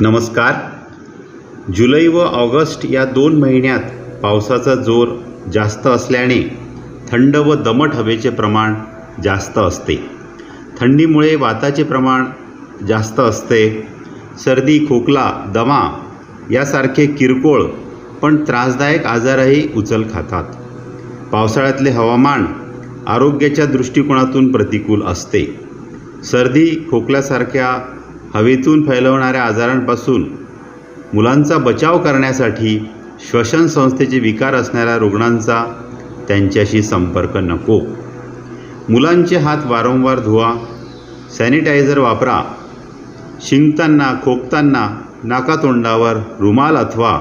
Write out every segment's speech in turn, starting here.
नमस्कार. जुलै व ऑगस्ट या दोन महिन्यात पावसाचा जोर जास्त असल्याने थंड व दमट हवेचे प्रमाण जास्त असते. थंडीमुळे वाताचे प्रमाण जास्त असते. सर्दी खोकला दमा यासारखे किरकोळ पण त्रासदायक आजारही उचल खातात. पावसाळ्यातले हवामान आरोग्याच्या दृष्टिकोनातून प्रतिकूल असते. सर्दी खोकल्यासारख्या हवेतून फैलवणाऱ्या आजारांपासून मुलांचा बचाव करण्यासाठी श्वसन संस्थेचे विकार असणाऱ्या रुग्णांचा त्यांच्याशी संपर्क नको. मुलांचे हात वारंवार धुवा सॅनिटायझर वापरा शिंकताना खोकताना नाकातोंडावर रुमाल अथवा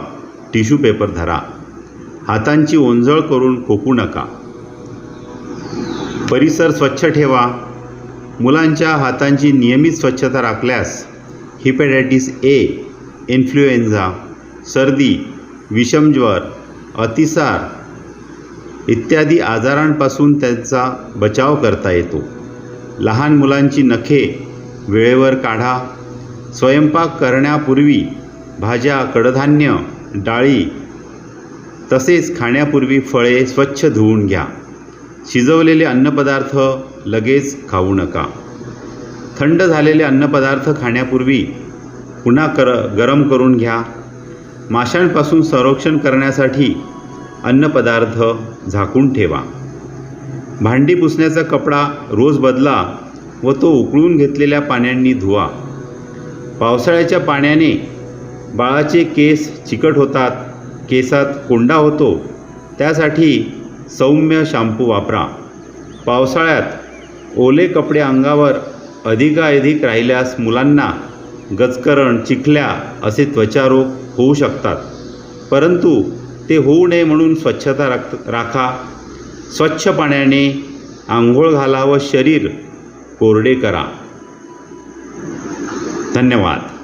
टिश्यू पेपर धरा. हातांची ओंजळ करून खोकू नका. परिसर स्वच्छ ठेवा. मुलांच्या हातांची नियमित स्वच्छता राखल्यास हिपॅटायटिस ए इन्फ्लुएन्झा सर्दी विषमज्वर अतिसार इत्यादी आजारांपासून त्यांचा बचाव करता येतो. लहान मुलांची नखे वेळेवर काढा. स्वयंपाक करण्यापूर्वी भाज्या कडधान्य डाळी तसेच खाण्यापूर्वी फळे स्वच्छ धुवून घ्या. शिजवलेले अन्नपदार्थ लगेच खाऊ नका. थंड झालेले अन्नपदार्थ खाण्यापूर्वी पुन्हा कर गरम करून घ्या. माशांपासून संरक्षण करण्यासाठी अन्नपदार्थ झाकून ठेवा. भांडी पुसण्याचा कपडा रोज बदला व तो उकळून घेतलेल्या पाण्याने धुवा. पावसाळ्याच्या पाण्याने बाळाचे केस चिकट होतात केसात कोंडा होतो त्यासाठी सौम्य शॅम्पू वापरा. पावसाळ्यात ओले कपडे अंगावर अधिकाधिक राहिल्यास मुलांना गचकरण चिखल्या असे त्वचारोग होऊ शकतात. परंतु ते होऊ नये म्हणून स्वच्छता राख राखा. स्वच्छ पाण्याने आंघोळ घाला व शरीर कोरडे करा. धन्यवाद.